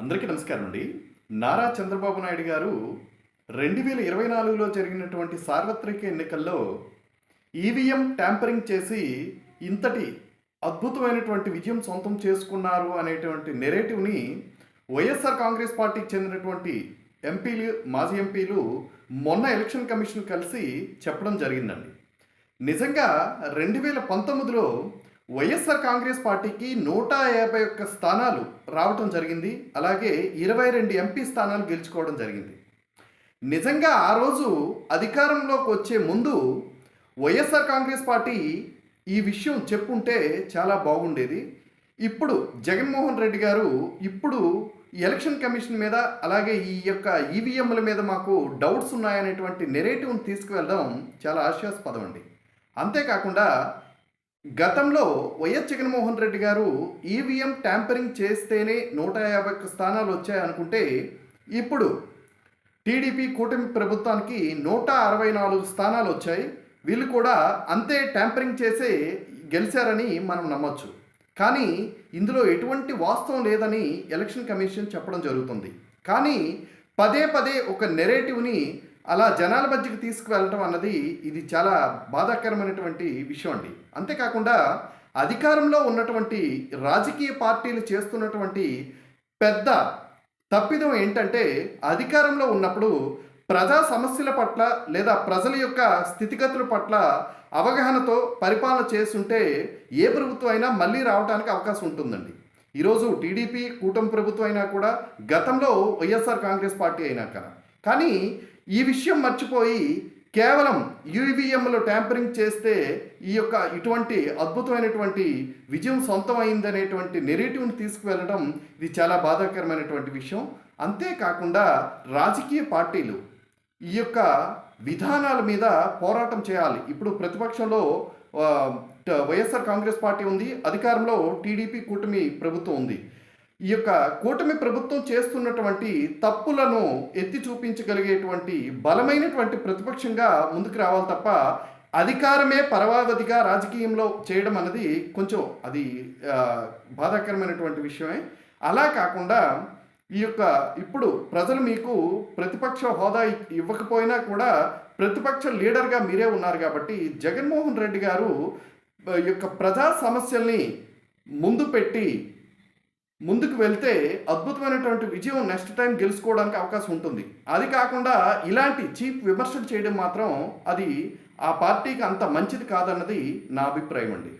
అందరికీ నమస్కారం అండి. నారా చంద్రబాబు నాయుడు గారు రెండు వేల ఇరవై నాలుగులో జరిగినటువంటి సార్వత్రిక ఎన్నికల్లో ఈవీఎం ట్యాంపరింగ్ చేసి ఇంతటి అద్భుతమైనటువంటి విజయం సొంతం చేసుకున్నారు అనేటువంటి నెరేటివ్ని వైఎస్ఆర్ కాంగ్రెస్ పార్టీకి చెందినటువంటి ఎంపీలు మాజీ ఎంపీలు మొన్న ఎలక్షన్ కమిషన్ కలిసి చెప్పడం జరిగిందండి. నిజంగా రెండు వేల పంతొమ్మిదిలో వైఎస్ఆర్ కాంగ్రెస్ పార్టీకి నూట యాభై ఒక్క స్థానాలు రావటం జరిగింది. అలాగే ఇరవై రెండు ఎంపీ స్థానాలు గెలుచుకోవడం జరిగింది. నిజంగా ఆ రోజు అధికారంలోకి వచ్చే ముందు వైఎస్ఆర్ కాంగ్రెస్ పార్టీ ఈ విషయం చెప్పుంటే చాలా బాగుండేది. ఇప్పుడు జగన్మోహన్ రెడ్డి గారు ఇప్పుడు ఎలక్షన్ కమిషన్ మీద అలాగే ఈ యొక్క ఈవీఎంల మీద మాకు డౌట్స్ ఉన్నాయనేటువంటి నెరేటివ్ని తీసుకువెళ్ళడం చాలా ఆశాస్పదం అండి అంతేకాకుండా గతంలో వైఎస్ జగన్మోహన్ రెడ్డి గారు ఈవీఎం ట్యాంపరింగ్ చేస్తేనే నూట యాభై ఒక్క స్థానాలు వచ్చాయనుకుంటే ఇప్పుడు టీడీపీ కూటమి ప్రభుత్వానికి నూట అరవై నాలుగు స్థానాలు వచ్చాయి. వీళ్ళు కూడా అంతే ట్యాంపరింగ్ చేసే గెలిచారని మనం నమ్మొచ్చు. కానీ ఇందులో ఎటువంటి వాస్తవం లేదని ఎలక్షన్ కమిషన్ చెప్పడం జరుగుతుంది. కానీ పదే పదే ఒక నెరేటివ్ని అలా జనాల మధ్యకి తీసుకువెళ్ళటం అన్నది ఇది చాలా బాధాకరమైనటువంటి విషయం అండి. అంతేకాకుండా అధికారంలో ఉన్నటువంటి రాజకీయ పార్టీలు చేస్తున్నటువంటి పెద్ద తప్పిదం ఏంటంటే అధికారంలో ఉన్నప్పుడు ప్రజా సమస్యల పట్ల లేదా ప్రజల యొక్క స్థితిగతుల పట్ల అవగాహనతో పరిపాలన చేస్తుంటే ఏ ప్రభుత్వం అయినా మళ్ళీ రావడానికి అవకాశం ఉంటుందండి. ఈరోజు టీడీపీ కూటమి ప్రభుత్వం అయినా కూడా గతంలో వైఎస్ఆర్ కాంగ్రెస్ పార్టీ అయినా కదా కానీ ఈ విషయం మర్చిపోయి కేవలం యూవీఎంలో ట్యాంపరింగ్ చేస్తే ఈ యొక్క ఇటువంటి అద్భుతమైనటువంటి విజయం సొంతమైందనేటువంటి నెరేటివ్ని తీసుకువెళ్ళడం ఇది చాలా బాధాకరమైనటువంటి విషయం. అంతేకాకుండా రాజకీయ పార్టీలు ఈ యొక్క విధానాల మీద పోరాటం చేయాలి. ఇప్పుడు ప్రతిపక్షంలో వైఎస్ఆర్ కాంగ్రెస్ పార్టీ ఉంది అధికారంలో టీడీపీ కూటమి ప్రభుత్వం ఉంది. ఈ యొక్క కూటమి ప్రభుత్వం చేస్తున్నటువంటి తప్పులను ఎత్తి చూపించగలిగేటువంటి బలమైనటువంటి ప్రతిపక్షంగా ముందుకు రావాలి తప్ప అధికారమే పరమావధిగా రాజకీయంలో చేయడం అన్నది కొంచెం అది బాధాకరమైనటువంటి విషయమే. అలా కాకుండా ఈ యొక్క ఇప్పుడు ప్రజలు మీకు ప్రతిపక్ష హోదా ఇవ్వకపోయినా కూడా ప్రతిపక్ష లీడర్గా మీరే ఉన్నారు కాబట్టి జగన్మోహన్ రెడ్డి గారు ఈ యొక్క ప్రజా సమస్యల్ని ముందు పెట్టి ముందుకు వెళ్తే అద్భుతమైనటువంటి విజయం నెక్స్ట్ టైం గెలుచుకోవడానికి అవకాశం ఉంటుంది. అది కాకుండా ఇలాంటి చీప్ విమర్శలు చేయడం మాత్రం అది ఆ పార్టీకి అంత మంచిది కాదన్నది నా అభిప్రాయం అండి.